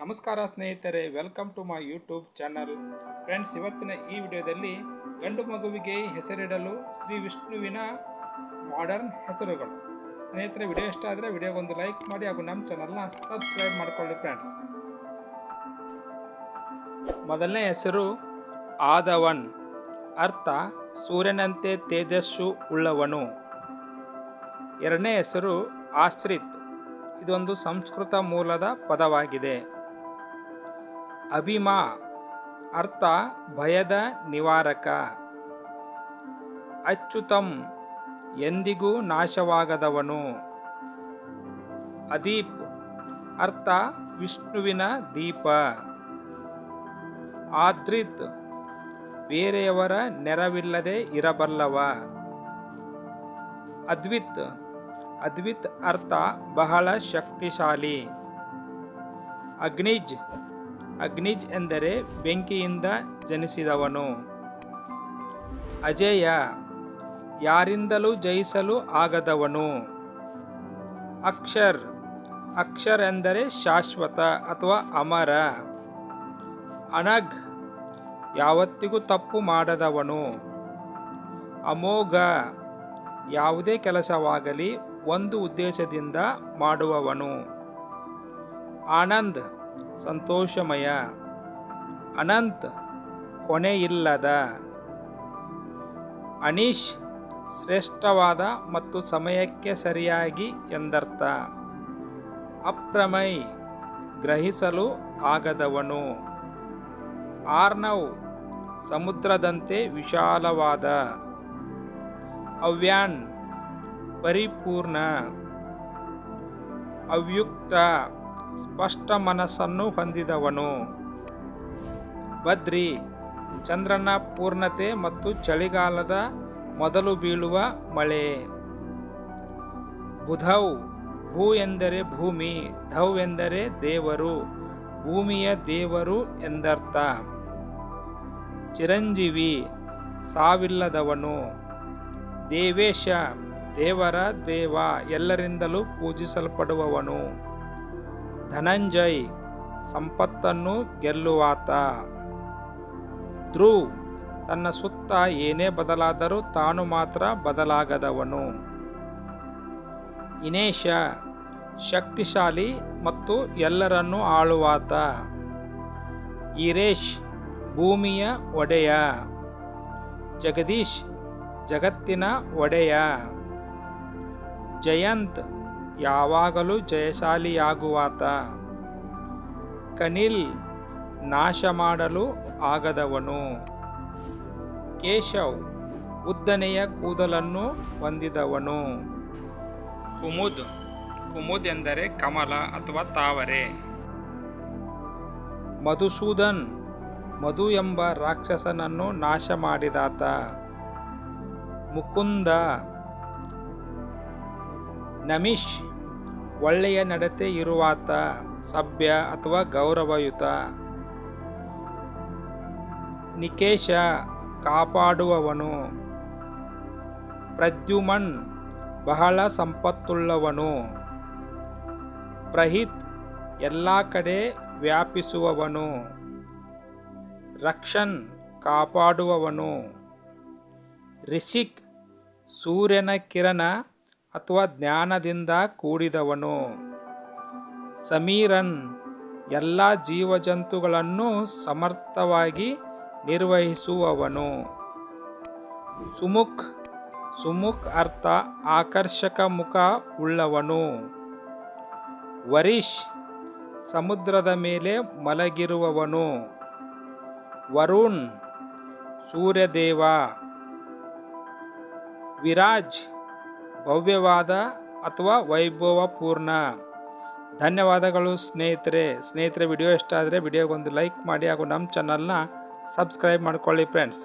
ನಮಸ್ಕಾರ ಸ್ನೇಹಿತರೆ welcome to my YouTube channel friends ಇವತ್ತಿನ ಈ ವಿಡಿಯೋದಲ್ಲಿ ಗಂಡು ಮಗುವಿಗೆ ಹೆಸರಿಡಲು ಶ್ರೀ ವಿಷ್ಣುವಿನ ಮಾಡರ್ನ್ ಹೆಸರುಗಳು. ಸ್ನೇಹಿತರೆ, ವಿಡಿಯೋ ಇಷ್ಟ ಆದರೆ ವಿಡಿಯೋಗೊಂದು ಲೈಕ್ ಮಾಡಿ ಹಾಗೂ ನಮ್ಮ ಚಾನಲ್ನ ಸಬ್ಸ್ಕ್ರೈಬ್ ಮಾಡಿಕೊಳ್ಳಿ ಫ್ರೆಂಡ್ಸ್ ಮೊದಲನೇ ಹೆಸರು ಆದವನ್. ಅರ್ಥ, ಸೂರ್ಯನಂತೆ ತೇಜಸ್ಸು ಉಳ್ಳವನು. ಎರಡನೇ ಹೆಸರು ಆಶ್ರಿತ್. ಇದೊಂದು ಸಂಸ್ಕೃತ ಮೂಲದ ಪದವಾಗಿದೆ. ಅಭಿಮಾ, ಅರ್ಥ, ಭಯದ ನಿವಾರಕ. ಅಚ್ಯುತಂ, ಎಂದಿಗೂ ನಾಶವಾಗದವನು. ಅದೀಪ್, ಅರ್ಥ, ವಿಷ್ಣುವಿನ ದೀಪ. ಆದ್ರಿತ್, ಬೇರೆಯವರ ನೆರವಿಲ್ಲದೆ ಇರಬಲ್ಲವ. ಅದ್ವಿತ್ ಅದ್ವಿತ್ ಅರ್ಥ, ಬಹಳ ಶಕ್ತಿಶಾಲಿ. ಅಗ್ನಿಜ್ ಅಗ್ನಿಜ್ ಎಂದರೆ ಬೆಂಕಿಯಿಂದ ಜನಿಸಿದವನು. ಅಜೇಯ, ಯಾರಿಂದಲೂ ಜಯಿಸಲು ಆಗದವನು. ಅಕ್ಷರ್ ಅಕ್ಷರ್ ಎಂದರೆ ಶಾಶ್ವತ ಅಥವಾ ಅಮರ. ಅನಘ್, ಯಾವತ್ತಿಗೂ ತಪ್ಪು ಮಾಡದವನು. ಅಮೋಘ, ಯಾವುದೇ ಕೆಲಸವಾಗಲಿ ಒಂದು ಉದ್ದೇಶದಿಂದ ಮಾಡುವವನು. ಆನಂದ್ ಸಂತೋಷಮಯ. ಅನಂತ್, ಕೊನೆಯಿಲ್ಲದ. ಅನೀಶ್, ಶ್ರೇಷ್ಠವಾದ ಮತ್ತು ಸಮಯಕ್ಕೆ ಸರಿಯಾಗಿ ಎಂದರ್ಥ. ಅಪ್ರಮೈ ಗ್ರಹಿಸಲು ಆಗದವನು. ಆರ್ನವ್, ಸಮುದ್ರದಂತೆ ವಿಶಾಲವಾದ. ಅವ್ಯಾನ್, ಪರಿಪೂರ್ಣ. ಅವ್ಯುಕ್ತ. ಸ್ಪಷ್ಟ ಮನಸ್ಸನ್ನು ಹೊಂದಿದವನು. ಬದ್ರಿ ಚಂದ್ರನ ಪೂರ್ಣತೆ ಮತ್ತು ಚಳಿಗಾಲದ ಮೊದಲು ಬೀಳುವ ಮಳೆ. ಬುಧೌ, ಭೂ ಎಂದರೆ ಭೂಮಿ, ಧೌ ಎಂದರೆ ದೇವರು, ಭೂಮಿಯ ದೇವರು ಎಂದರ್ಥ. ಚಿರಂಜೀವಿ, ಸಾವಿಲ್ಲದವನು. ದೇವೇಶ, ದೇವರ ದೇವ, ಎಲ್ಲರಿಂದಲೂ ಪೂಜಿಸಲ್ಪಡುವವನು. ಧನಂಜಯ್ ಸಂಪತ್ತನ್ನು ಗೆಲ್ಲುವಾತ. ಧ್ರುವ್ ತನ್ನ ಸುತ್ತ ಏನೇ ಬದಲಾದರೂ ತಾನು ಮಾತ್ರ ಬದಲಾಗದವನು. ಇನೇಶ ಶಕ್ತಿಶಾಲಿ ಮತ್ತು ಎಲ್ಲರನ್ನೂ ಆಳುವಾತ. ಈರೇಶ್ ಭೂಮಿಯ ಒಡೆಯ. ಜಗದೀಶ್ ಜಗತ್ತಿನ ಒಡೆಯ. ಜಯಂತ್ ಯಾವಾಗಲೂ ಜಯಶಾಲಿಯಾಗುವಾತ. ಕನಿಲ್ ನಾಶ ಮಾಡಲು ಆಗದವನು. ಕೇಶವ್ ಉದ್ದನೆಯ ಕೂದಲನ್ನು ಹೊಂದಿದವನು. ಕುಮುದ್ ಕುಮುದ್ ಎಂದರೆ ಕಮಲ ಅಥವಾ ತಾವರೆ. ಮಧುಸೂದನ್, ಮಧು ಎಂಬ ರಾಕ್ಷಸನನ್ನು ನಾಶ ಮಾಡಿದಾತ ಮುಕುಂದ ನಮಿಶ್ ಒಳ್ಳೆಯ ನಡತೆ ಇರುವಾತ, ಸಭ್ಯ ಅಥವಾ ಗೌರವಯುತ. ನಿಕೇಶ ಕಾಪಾಡುವವನು. ಪ್ರದ್ಯುಮನ್ ಬಹಳ ಸಂಪತ್ತುಳ್ಳವನು. ಪ್ರಹಿತ್ ಎಲ್ಲ ಕಡೆ ವ್ಯಾಪಿಸುವವನು. ರಕ್ಷನ್ ಕಾಪಾಡುವವನು. ರಿಷಿಕ್ ಸೂರ್ಯನ ಕಿರಣ ಅಥವಾ ಜ್ಞಾನದಿಂದ ಕೂಡಿದವನು. ಸಮೀರನ್ ಎಲ್ಲ ಜೀವಜಂತುಗಳನ್ನು ಸಮರ್ಥವಾಗಿ ನಿರ್ವಹಿಸುವವನು. ಸುಮುಖ್ ಸುಮುಖ್ ಅರ್ಥ ಆಕರ್ಷಕ ಮುಖ ಉಳ್ಳವನು. ವರೀಶ್, ಸಮುದ್ರದ ಮೇಲೆ ಮಲಗಿರುವವನು. ವರುಣ್, ಸೂರ್ಯದೇವ. ವಿರಾಜ್ ಭವ್ಯವಾದ ಅಥವಾ ವೈಭವಪೂರ್ಣ. ಧನ್ಯವಾದಗಳು ಸ್ನೇಹಿತರೆ. ಸ್ನೇಹಿತರೆ, ವಿಡಿಯೋ ಇಷ್ಟ ಆದರೆ ವಿಡಿಯೋಗೊಂದು ಲೈಕ್ ಮಾಡಿ ಹಾಗೂ ನಮ್ಮ ಚಾನಲ್ನ ಸಬ್ಸ್ಕ್ರೈಬ್ ಮಾಡ್ಕೊಳ್ಳಿ ಫ್ರೆಂಡ್ಸ್